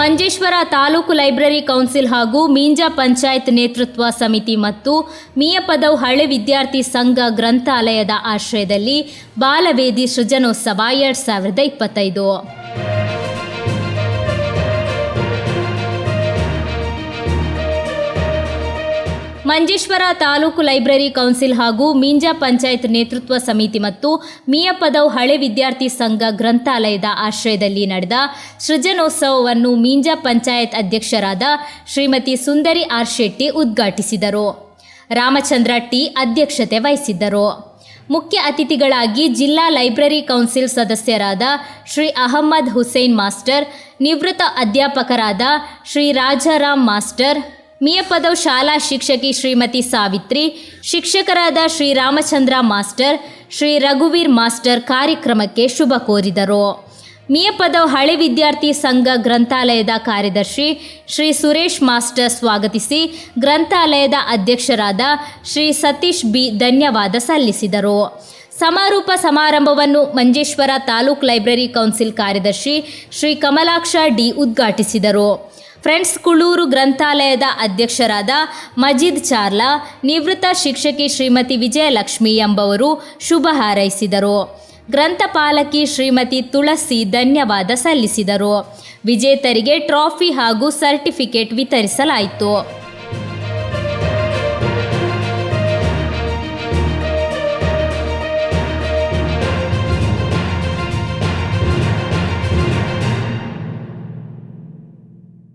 Manjeshwar taluk library council ಹಾಗೂ ಮೀಂಜಾ ಪಂಚಾಯತ್ ನೇತೃತ್ವ ಸಮಿತಿ ಮತ್ತು ಮಿಯಪದವ್ ಹಳೆ ವಿದ್ಯಾರ್ಥಿ ಸಂಘ ಗ್ರಂಥಾಲಯದ ಆಶ್ರಯದಲ್ಲಿ ಬಾಲವೇದಿ ಸೃಜನೋತ್ಸವ ಎರಡು ಸಾವಿರದ ಇಪ್ಪತ್ತೈದು. ಮಂಜೇಶ್ವರ ತಾಲೂಕು ಲೈಬ್ರರಿ ಕೌನ್ಸಿಲ್ ಹಾಗೂ ಮಿಂಜಾ ಪಂಚಾಯತ್ ನೇತೃತ್ವ ಸಮಿತಿ ಮತ್ತು ಮಿಯಪದವ್ ಹಳೆ ವಿದ್ಯಾರ್ಥಿ ಸಂಘ ಗ್ರಂಥಾಲಯದ ಆಶ್ರಯದಲ್ಲಿ ನಡೆದ ಸೃಜನೋತ್ಸವವನ್ನು ಮಿಂಜಾ ಪಂಚಾಯತ್ ಅಧ್ಯಕ್ಷರಾದ ಶ್ರೀಮತಿ ಸುಂದರಿ ಆರ್ ಶೆಟ್ಟಿ ಉದ್ಘಾಟಿಸಿದರು. ರಾಮಚಂದ್ರ ಟಿ ಅಧ್ಯಕ್ಷತೆ ವಹಿಸಿದ್ದರು. ಮುಖ್ಯ ಅತಿಥಿಗಳಾಗಿ ಜಿಲ್ಲಾ ಲೈಬ್ರರಿ ಕೌನ್ಸಿಲ್ ಸದಸ್ಯರಾದ ಶ್ರೀ ಅಹಮ್ಮದ್ ಹುಸೇನ್ ಮಾಸ್ಟರ್, ನಿವೃತ್ತ ಅಧ್ಯಾಪಕರಾದ ಶ್ರೀ ರಾಜಾರಾಮ್ ಮಾಸ್ಟರ್ ಮಿಯಪದವ್ ಶಾಲಾ ಶಿಕ್ಷಕಿ ಶ್ರೀಮತಿ ಸಾವಿತ್ರಿ, ಶಿಕ್ಷಕರಾದ ಶ್ರೀ ರಾಮಚಂದ್ರ ಮಾಸ್ಟರ್ ಶ್ರೀ ರಘುವೀರ್ ಮಾಸ್ಟರ್ ಕಾರ್ಯಕ್ರಮಕ್ಕೆ ಶುಭ ಕೋರಿದರು. ಮಿಯಪದವ್ ಹಳೆ ವಿದ್ಯಾರ್ಥಿ ಸಂಘ ಗ್ರಂಥಾಲಯದ ಕಾರ್ಯದರ್ಶಿ ಶ್ರೀ ಸುರೇಶ್ ಮಾಸ್ಟರ್ ಸ್ವಾಗತಿಸಿ ಗ್ರಂಥಾಲಯದ ಅಧ್ಯಕ್ಷರಾದ ಶ್ರೀ ಸತೀಶ್ ಬಿ ಧನ್ಯವಾದ ಸಲ್ಲಿಸಿದರು. ಸಮಾರೋಪ ಸಮಾರಂಭವನ್ನು ಮಂಜೇಶ್ವರ ತಾಲೂಕ್ ಲೈಬ್ರರಿ ಕೌನ್ಸಿಲ್ ಕಾರ್ಯದರ್ಶಿ ಶ್ರೀ ಕಮಲಾಕ್ಷ ಡಿ ಉದ್ಘಾಟಿಸಿದರು. ಫ್ರೆಂಡ್ಸ್, ಕುಳೂರು ಗ್ರಂಥಾಲಯದ ಅಧ್ಯಕ್ಷರಾದ ಮಜೀದ್ ಚಾರ್ಲಾ, ನಿವೃತ್ತ ಶಿಕ್ಷಕಿ ಶ್ರೀಮತಿ ವಿಜಯಲಕ್ಷ್ಮಿ ಎಂಬವರು ಶುಭ ಹಾರೈಸಿದರು. ಗ್ರಂಥಪಾಲಕಿ ಶ್ರೀಮತಿ ತುಳಸಿ ಧನ್ಯವಾದ ಸಲ್ಲಿಸಿದರು. ವಿಜೇತರಿಗೆ ಟ್ರಾಫಿ ಹಾಗೂ ಸರ್ಟಿಫಿಕೇಟ್ ವಿತರಿಸಲಾಯಿತು.